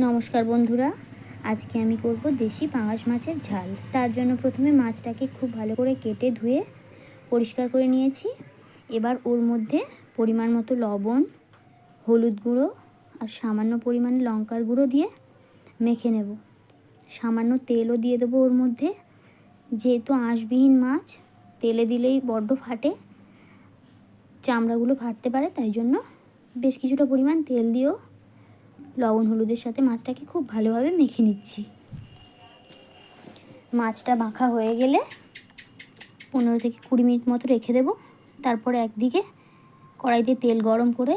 নমস্কার বন্ধুরা, আজকে আমি করব দেশি পাঙাশ মাছের ঝাল। তার জন্য প্রথমে মাছটাকে খুব ভালো করে কেটে ধুয়ে পরিষ্কার করে নিয়েছি। এবার ওর মধ্যে পরিমাণ মতো লবণ, হলুদ গুঁড়ো আর সামান্য পরিমাণে লঙ্কার গুঁড়ো দিয়ে মেখে নেব। সামান্য তেলও দিয়ে দেবো ওর মধ্যে। যেহেতু আঁশবিহীন মাছ, তেলে দিলেই বড্ড ফাটে, চামড়াগুলো ফাটতে পারে, তাই জন্য বেশ কিছুটা পরিমাণ তেল দিয়েও লবণ হলুদের সাথে মাছটাকে খুব ভালোভাবে মেখে নিচ্ছি। মাছটা মাখা হয়ে গেলে পনেরো থেকে কুড়ি মিনিট মতো রেখে দেব। তারপরে একদিকে কড়াইতে তেল গরম করে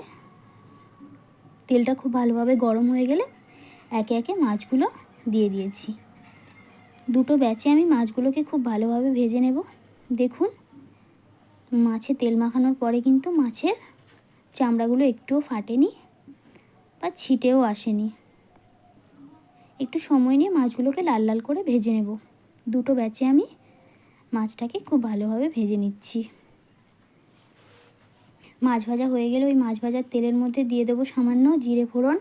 তেলটা খুব ভালোভাবে গরম হয়ে গেলে একে একে মাছগুলো দিয়ে দিয়েছি। দুটো ব্যাচে আমি মাছগুলোকে খুব ভালোভাবে ভেজে নেব। দেখুন, মাছে তেল মাখানোর পরে কিন্তু মাছের চামড়াগুলো একটুও ফাটেনি। বা ছিটেও আসেনি। একটু সময় নিয়ে মাছগুলোকে লাল লাল করে ভেজে নেব। দুটো ব্যাচে আমি মাছটাকে খুব ভালোভাবে ভেজে নিচ্ছি। মাছ ভাজা হয়ে গেলে ওই মাছ ভাজার তেলের মধ্যে দিয়ে দেবো সামান্য জিরে ফোড়ন।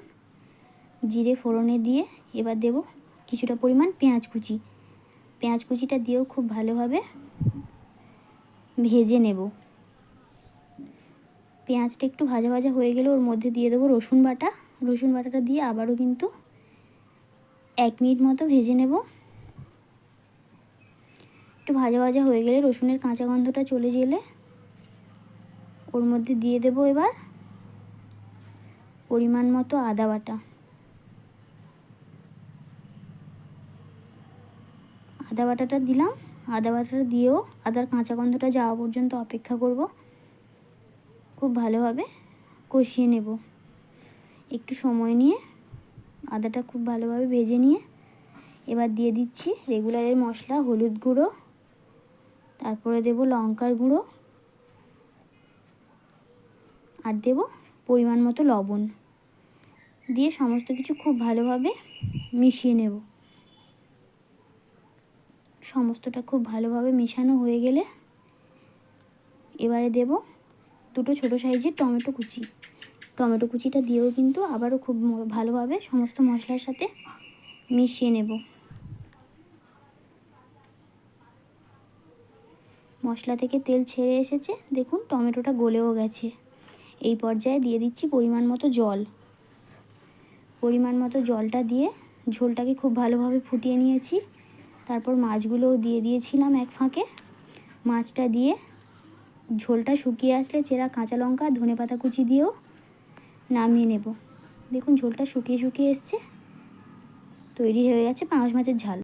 জিরে ফোড়নে দিয়ে এবার দেব কিছুটা পরিমাণ পেঁয়াজ কুচি। পেঁয়াজ কুচিটা দিয়েও খুব ভালোভাবে ভেজে নেব। পেঁয়াজটা একটু ভাজা ভাজা হয়ে গেলে ওর মধ্যে দিয়ে দেবো রসুন বাটা। রসুন বাটাটা দিয়ে আবারও কিন্তু এক মিনিট মতো ভেজে নেব। একটু ভাজা ভাজা হয়ে গেলে রসুনের কাঁচা গন্ধটা চলে গেলে ওর মধ্যে দিয়ে দেব এবার পরিমাণ মতো আদা বাটা। আদা বাটাটা দিলাম। আদা বাটাটা দিয়েও আদার কাঁচা গন্ধটা যাওয়া পর্যন্ত অপেক্ষা করব। খুব ভালোভাবে কষিয়ে নেব। একটু সময় নিয়ে আদাটা খুব ভালোভাবে ভেজে নিয়ে এবার দিয়ে দিচ্ছি রেগুলারের মশলা, হলুদ গুঁড়ো, তারপরে দেব লঙ্কার গুঁড়ো আর দেব পরিমাণ মতো লবণ। দিয়ে সমস্ত কিছু খুব ভালোভাবে মিশিয়ে নেব। সমস্তটা খুব ভালোভাবে মেশানো হয়ে গেলে এবারে দেব দুটো ছোটো সাইজের টমেটো কুচি। টমেটো কুচিটা দিয়েও কিন্তু আবারও খুব ভালোভাবে সমস্ত মশলার সাথে মিশিয়ে নেব। মশলা থেকে তেল ছেড়ে এসেছে। দেখুন, টমেটোটা গলেও গেছে। এই পর্যায়ে দিয়ে দিচ্ছি পরিমাণ মতো জল। পরিমাণ মতো জলটা দিয়ে ঝোলটাকে খুব ভালোভাবে ফুটিয়ে নিয়েছি। তারপর মাছগুলোও দিয়ে দিয়েছিলাম এক ফাঁকে। মাছটা দিয়ে ঝোলটা শুকিয়ে আসলে চেরা কাঁচা লঙ্কা ধনে পাতা কুচি দিয়েও নামিয়ে নেব। দেখুন ঝোলটা শুকিয়ে শুকিয়ে এসছে। তৈরি হয়ে গেছে পাঙাশ মাছের ঝাল।